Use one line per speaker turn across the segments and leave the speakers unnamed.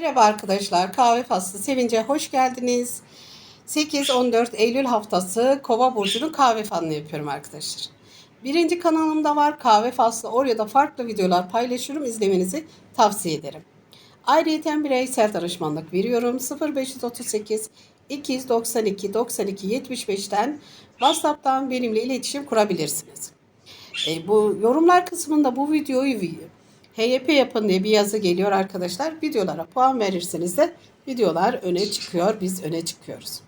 Merhaba arkadaşlar, Kahve Faslı Sevince hoş geldiniz. 8-14 Eylül haftası Kova Burcu'nun kahve falını yapıyorum arkadaşlar. Birinci kanalımda var Kahve Faslı. Oraya da farklı videolar paylaşıyorum. izlemenizi tavsiye ederim. Ayrıca bireysel danışmanlık veriyorum. 0538 292 92 75'ten WhatsApp'tan benimle iletişim kurabilirsiniz. E, bu yorumlar kısmında bu videoyu HYP yapın diye bir yazı geliyor arkadaşlar. Videolara puan verirseniz de videolar öne çıkıyor. Biz öne çıkıyoruz.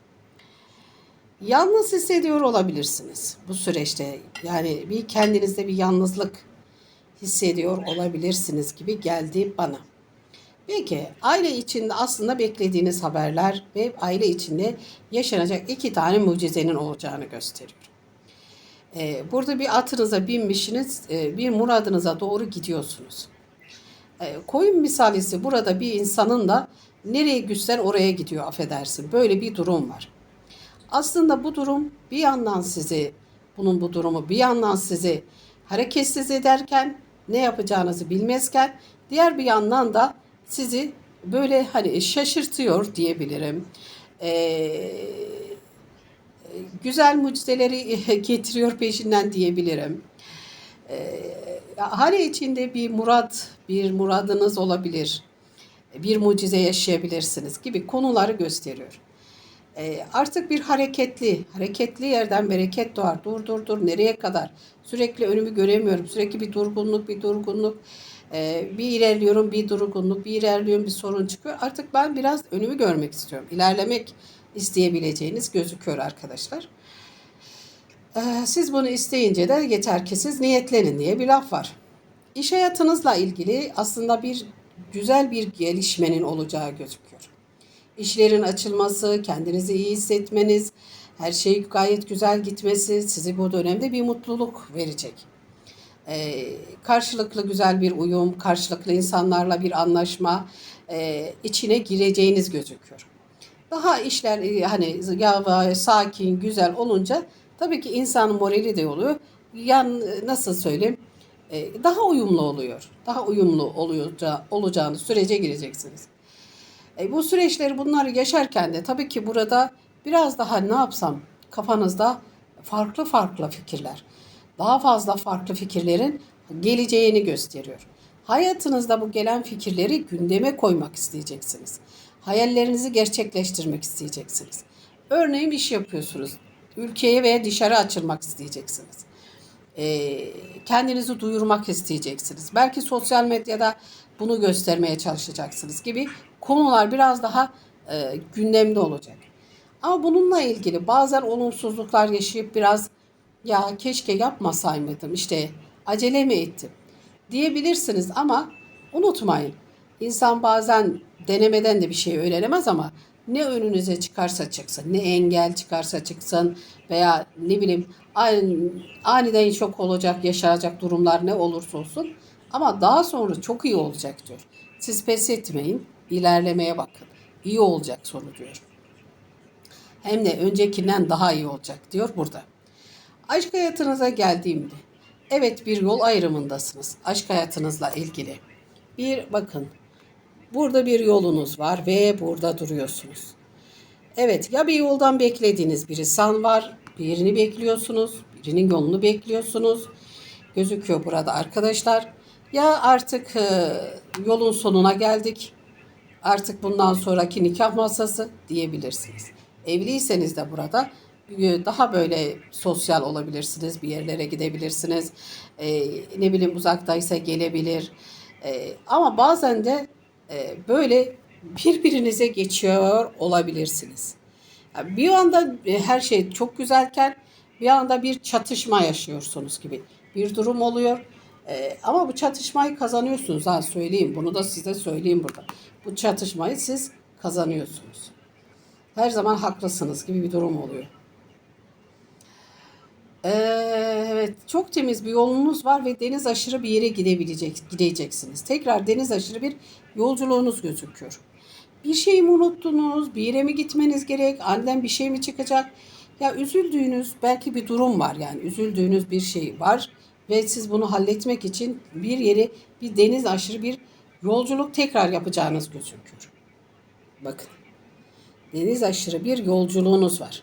Yalnız hissediyor olabilirsiniz bu süreçte. Yani bir kendinizde bir yalnızlık hissediyor olabilirsiniz gibi geldi bana. Peki aile içinde aslında beklediğiniz haberler ve aile içinde yaşanacak iki tane mucizenin olacağını gösteriyor. Ee, burada bir atınıza binmişsiniz, e, bir muradınıza doğru gidiyorsunuz. Ee, koyun misalisi burada bir insanın da nereye güçler oraya gidiyor affedersin. Böyle bir durum var. Aslında bu durum bir yandan sizi, bunun bu durumu bir yandan sizi hareketsiz ederken, ne yapacağınızı bilmezken, diğer bir yandan da sizi böyle hani şaşırtıyor diyebilirim. Ee, güzel mucizeleri getiriyor peşinden diyebilirim. Ee, hane içinde bir murat, bir muradınız olabilir. Bir mucize yaşayabilirsiniz gibi konuları gösteriyor. Ee, artık bir hareketli, hareketli yerden bereket doğar. Dur dur dur nereye kadar? Sürekli önümü göremiyorum. Sürekli bir durgunluk, bir durgunluk. Ee, bir ilerliyorum, bir durgunluk, bir ilerliyorum, bir sorun çıkıyor. Artık ben biraz önümü görmek istiyorum. İlerlemek isteyebileceğiniz gözüküyor arkadaşlar. Ee, siz bunu isteyince de yeter ki siz niyetlenin diye bir laf var. İş hayatınızla ilgili aslında bir güzel bir gelişmenin olacağı gözüküyor. İşlerin açılması, kendinizi iyi hissetmeniz, her şey gayet güzel gitmesi sizi bu dönemde bir mutluluk verecek. Ee, karşılıklı güzel bir uyum, karşılıklı insanlarla bir anlaşma e, içine gireceğiniz gözüküyor. Daha işler e, hani yavaş, sakin, güzel olunca tabii ki insanın morali de oluyor. Yan nasıl söyleyeyim? E, daha uyumlu oluyor. Daha uyumlu oluyor, olacağını sürece gireceksiniz. E, bu süreçleri bunları yaşarken de tabii ki burada biraz daha ne yapsam kafanızda farklı farklı fikirler, daha fazla farklı fikirlerin geleceğini gösteriyor. Hayatınızda bu gelen fikirleri gündeme koymak isteyeceksiniz. Hayallerinizi gerçekleştirmek isteyeceksiniz. Örneğin iş yapıyorsunuz. Ülkeye veya dışarı açılmak isteyeceksiniz. E, kendinizi duyurmak isteyeceksiniz. Belki sosyal medyada bunu göstermeye çalışacaksınız gibi konular biraz daha e, gündemde olacak. Ama bununla ilgili bazen olumsuzluklar yaşayıp biraz ya keşke yapmasaydım işte acele mi ettim diyebilirsiniz ama unutmayın insan bazen denemeden de bir şey öğrenemez ama ne önünüze çıkarsa çıksın, ne engel çıkarsa çıksın veya ne bileyim aniden şok olacak, yaşanacak durumlar ne olursa olsun ama daha sonra çok iyi olacak diyor. Siz pes etmeyin, ilerlemeye bakın. İyi olacak sonu diyor. Hem de öncekinden daha iyi olacak diyor burada. Aşk hayatınıza geldiğimde evet bir yol ayrımındasınız aşk hayatınızla ilgili. Bir bakın Burada bir yolunuz var ve burada duruyorsunuz. Evet ya bir yoldan beklediğiniz bir insan var. Birini bekliyorsunuz. Birinin yolunu bekliyorsunuz. Gözüküyor burada arkadaşlar. Ya artık e, yolun sonuna geldik. Artık bundan sonraki nikah masası diyebilirsiniz. Evliyseniz de burada e, daha böyle sosyal olabilirsiniz. Bir yerlere gidebilirsiniz. E, ne bileyim uzaktaysa gelebilir. E, ama bazen de böyle birbirinize geçiyor olabilirsiniz. Bir anda e, her şey çok güzelken bir anda bir çatışma yaşıyorsunuz gibi bir durum oluyor. Ee, ama bu çatışmayı kazanıyorsunuz ha söyleyeyim. Bunu da size söyleyeyim burada. Bu çatışmayı siz kazanıyorsunuz. Her zaman haklısınız gibi bir durum oluyor. Ee, evet çok temiz bir yolunuz var ve deniz aşırı bir yere gidebilecek, gideceksiniz. Tekrar deniz aşırı bir yolculuğunuz gözüküyor. Bir şey mi unuttunuz? Bir yere mi gitmeniz gerek? Aniden bir şey mi çıkacak? Ya üzüldüğünüz belki bir durum var yani üzüldüğünüz bir şey var ve siz bunu halletmek için bir yeri bir deniz aşırı bir yolculuk tekrar yapacağınız gözüküyor. Bakın. Deniz aşırı bir yolculuğunuz var.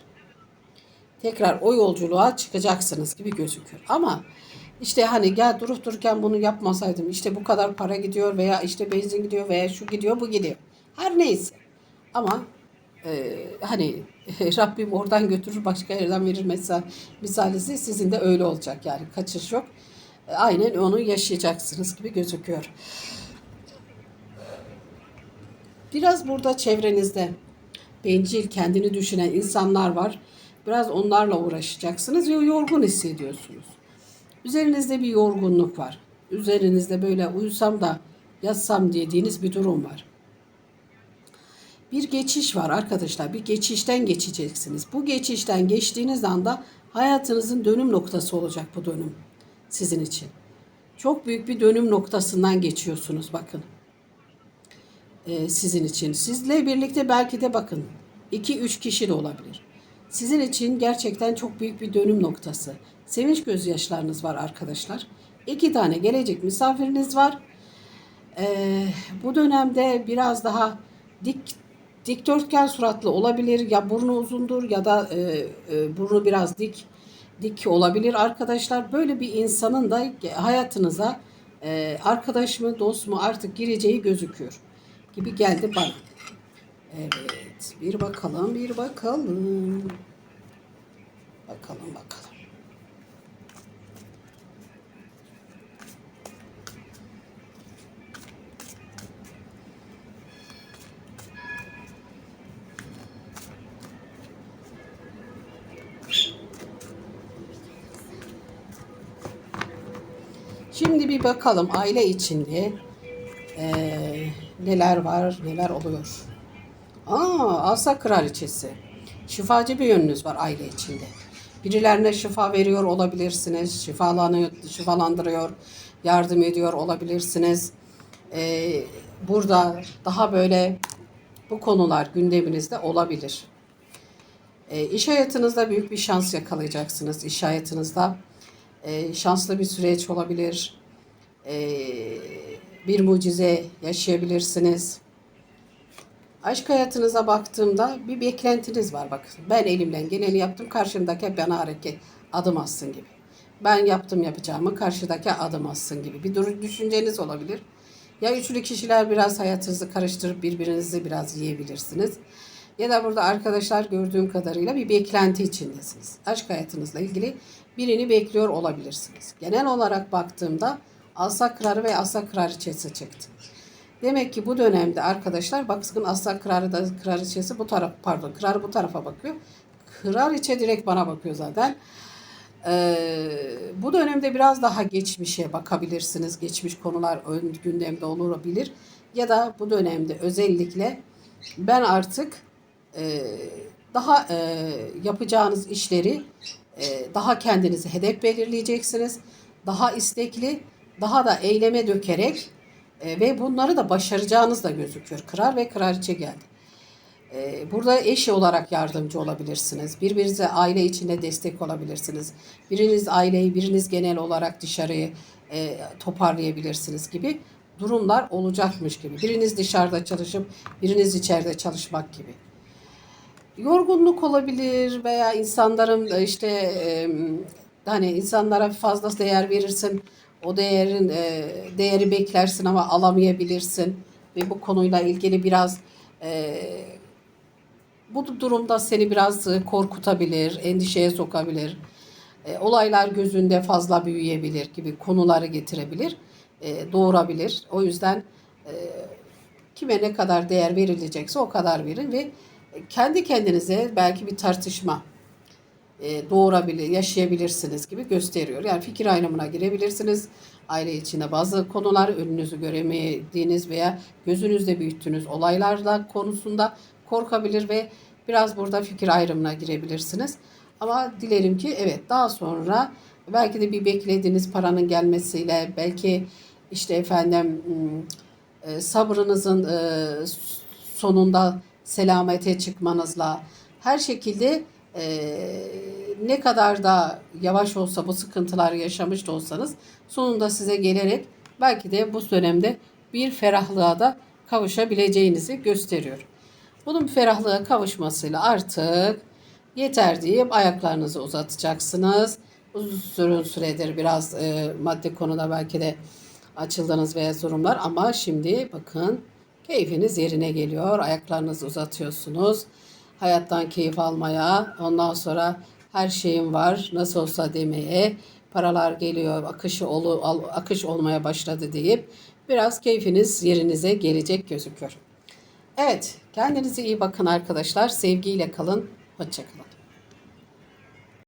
Tekrar o yolculuğa çıkacaksınız gibi gözüküyor. Ama işte hani gel durup dururken bunu yapmasaydım işte bu kadar para gidiyor veya işte benzin gidiyor veya şu gidiyor bu gidiyor. Her neyse. Ama e, hani Rabbim oradan götürür başka yerden verir mesela misalisi sizin de öyle olacak yani kaçış yok. Aynen onu yaşayacaksınız gibi gözüküyor. Biraz burada çevrenizde bencil, kendini düşünen insanlar var. Biraz onlarla uğraşacaksınız ve yorgun hissediyorsunuz. Üzerinizde bir yorgunluk var. Üzerinizde böyle uyusam da yatsam dediğiniz bir durum var. Bir geçiş var arkadaşlar. Bir geçişten geçeceksiniz. Bu geçişten geçtiğiniz anda hayatınızın dönüm noktası olacak bu dönüm sizin için. Çok büyük bir dönüm noktasından geçiyorsunuz bakın e, sizin için. Sizle birlikte belki de bakın 2-3 kişi de olabilir. Sizin için gerçekten çok büyük bir dönüm noktası. Sevinç gözyaşlarınız var arkadaşlar. İki tane gelecek misafiriniz var. E, bu dönemde biraz daha dik dikdörtgen suratlı olabilir. Ya burnu uzundur ya da e, e, burnu biraz dik dik olabilir arkadaşlar. Böyle bir insanın da hayatınıza e, arkadaş mı dost mu artık gireceği gözüküyor gibi geldi bana. Evet, bir bakalım, bir bakalım. Bakalım, bakalım. Şimdi bir bakalım aile içinde ee, neler var, neler oluyor. Aa, Asa Kraliçesi. Şifacı bir yönünüz var aile içinde. Birilerine şifa veriyor olabilirsiniz. Şifalanıyor, şifalandırıyor, yardım ediyor olabilirsiniz. Ee, burada daha böyle bu konular gündeminizde olabilir. E, iş hayatınızda büyük bir şans yakalayacaksınız. İş hayatınızda e, şanslı bir süreç olabilir. E, bir mucize yaşayabilirsiniz. Aşk hayatınıza baktığımda bir beklentiniz var bakın. Ben elimden geleni yaptım, karşımdaki bana hareket adım atsın gibi. Ben yaptım yapacağımı, karşıdaki adım atsın gibi bir düşünceniz olabilir. Ya üçlü kişiler biraz hayatınızı karıştırıp birbirinizi biraz yiyebilirsiniz. Ya da burada arkadaşlar gördüğüm kadarıyla bir beklenti içindesiniz. Aşk hayatınızla ilgili birini bekliyor olabilirsiniz. Genel olarak baktığımda Asa Krarı ve Asa Kraliçesi çıktı. Demek ki bu dönemde arkadaşlar bakın Asa Krarı da Kraliçesi bu taraf pardon Krarı bu tarafa bakıyor. Kraliçe direkt bana bakıyor zaten. Ee, bu dönemde biraz daha geçmişe bakabilirsiniz. Geçmiş konular ön gündemde olabilir. Ya da bu dönemde özellikle ben artık e, daha e, yapacağınız işleri e, daha kendinize hedef belirleyeceksiniz. Daha istekli, daha da eyleme dökerek e, ve bunları da başaracağınız da gözüküyor. Kral ve kraliçe geldi. E, burada eş olarak yardımcı olabilirsiniz. Birbirinize aile içinde destek olabilirsiniz. Biriniz aileyi, biriniz genel olarak dışarıyı e, toparlayabilirsiniz gibi durumlar olacakmış gibi. Biriniz dışarıda çalışıp biriniz içeride çalışmak gibi. Yorgunluk olabilir veya insanların işte e, hani insanlara fazla değer verirsin. O değerin e, değeri beklersin ama alamayabilirsin ve bu konuyla ilgili biraz e, bu durumda seni biraz korkutabilir, endişeye sokabilir. E, olaylar gözünde fazla büyüyebilir gibi konuları getirebilir, e, doğurabilir. O yüzden e, kime ne kadar değer verilecekse o kadar verin ve kendi kendinize belki bir tartışma e, doğurabilir, yaşayabilirsiniz gibi gösteriyor. Yani fikir ayrımına girebilirsiniz. Aile içinde bazı konular önünüzü göremediğiniz veya gözünüzde büyüttüğünüz olaylarla konusunda korkabilir ve biraz burada fikir ayrımına girebilirsiniz. Ama dilerim ki evet daha sonra belki de bir beklediğiniz paranın gelmesiyle belki işte efendim e, sabrınızın e, sonunda selamete çıkmanızla her şekilde e, ne kadar da yavaş olsa bu sıkıntılar yaşamış da olsanız sonunda size gelerek belki de bu dönemde bir ferahlığa da kavuşabileceğinizi gösteriyor. Bunun ferahlığa kavuşmasıyla artık yeter deyip ayaklarınızı uzatacaksınız. Uzun süredir biraz e, maddi konuda belki de açıldığınız veya durumlar ama şimdi bakın keyfiniz yerine geliyor. Ayaklarınızı uzatıyorsunuz. Hayattan keyif almaya, ondan sonra her şeyim var nasıl olsa demeye, paralar geliyor, akışı olu, al- akış olmaya başladı deyip biraz keyfiniz yerinize gelecek gözüküyor. Evet, kendinize iyi bakın arkadaşlar. Sevgiyle kalın. Hoşçakalın.